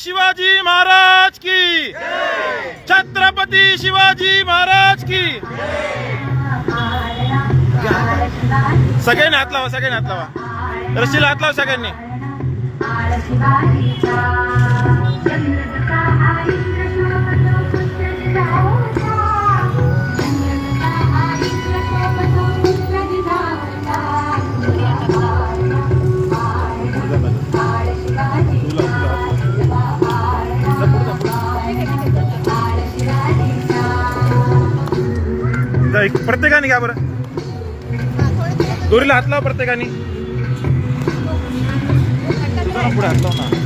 शिवाजी महाराज की. छत्रपती शिवाजी महाराज की. सगळ्यांनी हात लावा सगळ्यांनी हात लावा. रशीला हात लावा सगळ्यांनी. एक- प्रत्येकाने घ्या बरं. दोरीला हात लावा प्रत्येकाने. पुढे हात लाव ना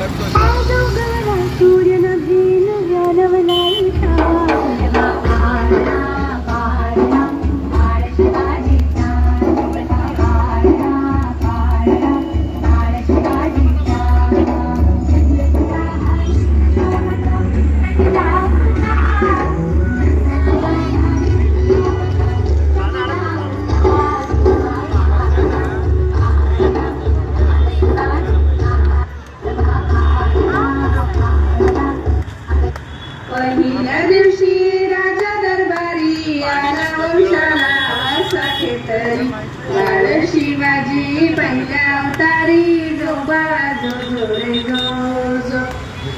order ko. दिवशी राजा दरबारी आला वंशाला असा खेतरी. शिवाजी पहिल्या अवतारी जो बाजो जो जो जो.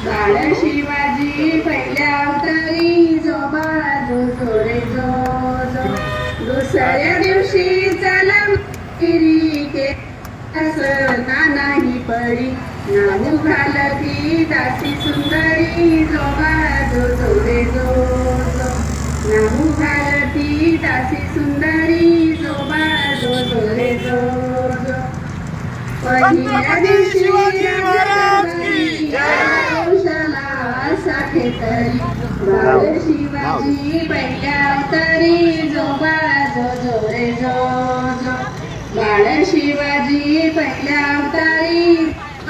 बाळ शिवाजी पहिल्या अवतारी जो बाजो जो जो जो. दुसऱ्या दिवशी चला गिरी के असं नाही परी. नाऊ घालती दासी सुंदरी जो बाजो जो रे जो जो. नाऊ घालती दासी सुंदरी जो बाजो जो रे जो जो. पहिल्या दिवशी शिवाजी बाळ पहिल्या अवतारी जो बाजो जो रे जो जो. बाळ शिवाजी पहिल्या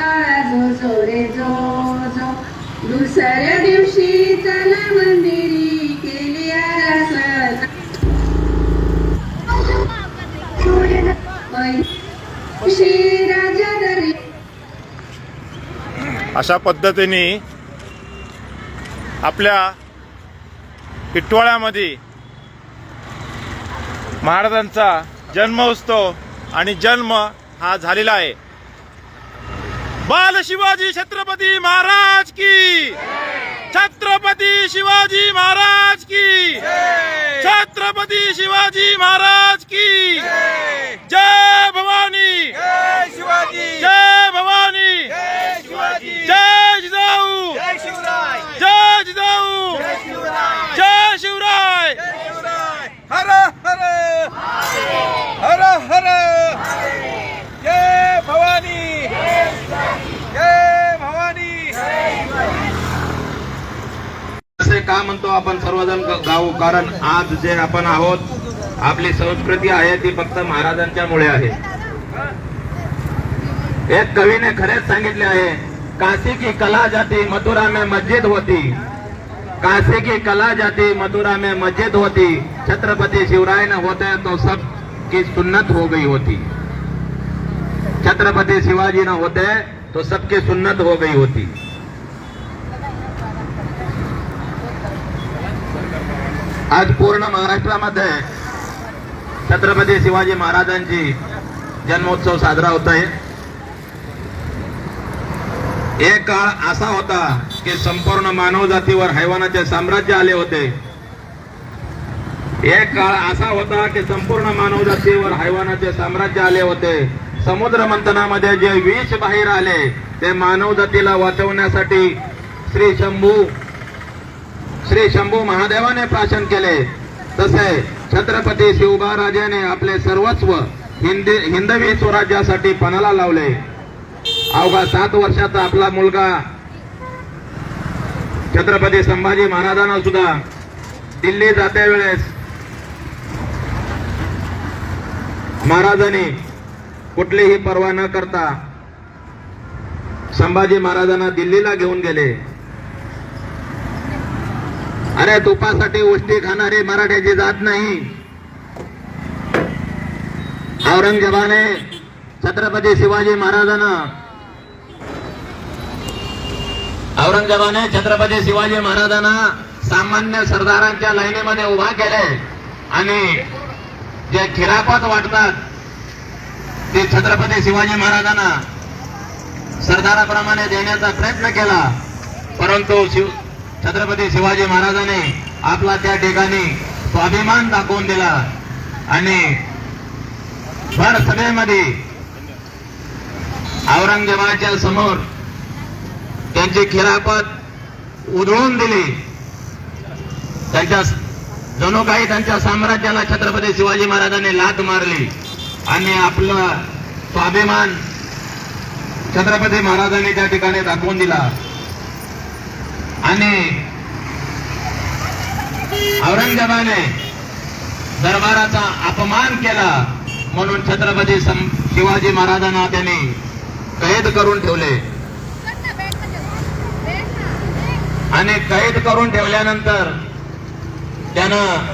बाजो जो रे जो जो दुसऱ्या दिवशी चला मंदिरी केली अशा पद्धतीने आपल्या इटवाळ्यामध्ये महाराजांचा जन्मोत्सव आणि जन्म हा झालेला आहे. बाल शिवाजी छत्रपती महाराज की। छत्रपती शिवाजी महाराज की। छत्रपती शिवाजी महाराज की। जय भवानी। जय भवानी। जय जिजाऊ। जय जिजाऊ जय शिवराय। का म्हणतो आपण सर्वजण गाऊ? कारण आज जे आपण आहोत आपली संस्कृती आहे ती फक्त महाराजांच्या मुळे आहे. एक कवीने खरेच सांगितले आहे काशी की कला जाती मथुरा में मस्जिद होती. काशी की कला जाती मथुरा में मस्जिद होती। छत्रपती शिवराय न होते तो सब की सुन्नत हो गई होती। छत्रपती शिवाजी न होते तो सबकी सुन्नत हो गई होती। आज पूर्ण महाराष्ट्रामध्ये छत्रपती शिवाजी महाराजांची जन्मोत्सव साजरा होत आहे एक काळ असा होता की संपूर्ण मानव जातीवर हैवानाचे साम्राज्य आले होते. एक काळ असा होता की संपूर्ण मानव जातीवर हैवानाचे साम्राज्य आले होते. समुद्र मंथनामध्ये जे विष बाहेर आले ते मानव जातीला वाचवण्यासाठी श्री शंभू श्री शंभू महादेवाने प्राशन केले. तसे छत्रपती शिवबाराजाने आपले सर्वस्व हिंदी हिंदवी स्वराज्यासाठी पणाला लावले. अवघा सात वर्षाचा आपला मुलगा छत्रपती संभाजी महाराजांना सुद्धा दिल्ली जाते वेळेस महाराजांनी कुठलीही पर्वा न करता संभाजी महाराजांना दिल्लीला घेऊन गेले. अरे तुपासाठी उष्टी खाणारी मराठ्याची जात नाही. औरंगजेबाने छत्रपती शिवाजी महाराजांना औरंगजेबाने छत्रपती शिवाजी महाराजांना सामान्य सरदारांच्या लाईनीमध्ये उभा केले आणि जे खिरापत वाटतात ते छत्रपती शिवाजी महाराजांना सरदाराप्रमाणे देण्याचा प्रयत्न केला. परंतु शिव छत्रपती शिवाजी महाराजांनी आपला त्या ठिकाणी स्वाभिमान दाखवून दिला. आणि भर सभेमध्ये औरंगजेबाच्या समोर त्यांची खिलापत उधळून दिली. त्यांच्या जणू काही त्यांच्या साम्राज्याला छत्रपती शिवाजी महाराजांनी लात मारली. आणि आपला स्वाभिमान छत्रपती महाराजांनी त्या ठिकाणी दाखवून दिला. आणि औरंगजेबाने दरबाराचा अपमान केला म्हणून छत्रपती सं- शिवाजी महाराजांना त्यांनी कैद करून ठेवले. आणि कैद करून ठेवल्यानंतर त्यानं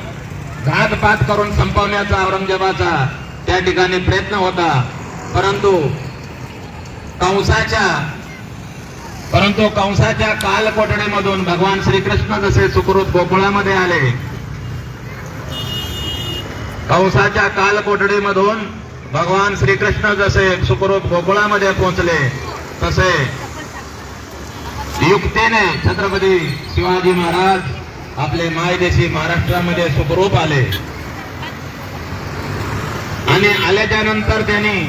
घातपात करून संपवण्याचा औरंगजेबाचा त्या ठिकाणी प्रयत्न होता. परंतु कंसाच्या परंतु कंसाच्या कालकोटडीमधून भगवान श्रीकृष्ण जसे सुखरूप गोकुळामध्ये आले कंसाच्या कालकोटडीमधून भगवान श्रीकृष्ण जसे सुखरूप गोकुळामध्ये पोहोचले तसे युक्तीने छत्रपती शिवाजी महाराज आपले मायदेशी महाराष्ट्रामध्ये सुखरूप आले. आणि आल्याच्यानंतर त्यांनी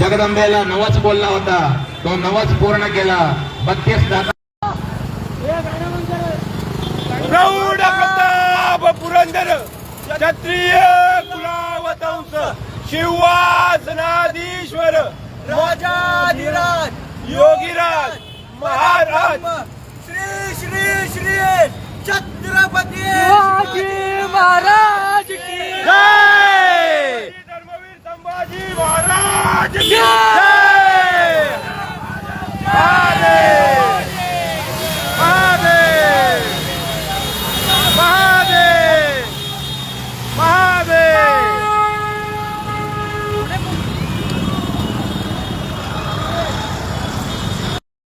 जगदंबेला नवच बोलला होता. तो नवस पूर्ण केला. बत्तीस दाता प्रौढ प्रताप पुरंदर क्षत्रिय कुलावतंस शिवासनाधीश्वर राजाधिराज योगीराज महाराज. श्री श्री श्री छत्रपती शिवाजी महाराज की जय! धर्मवीर संभाजी महाराज की जय!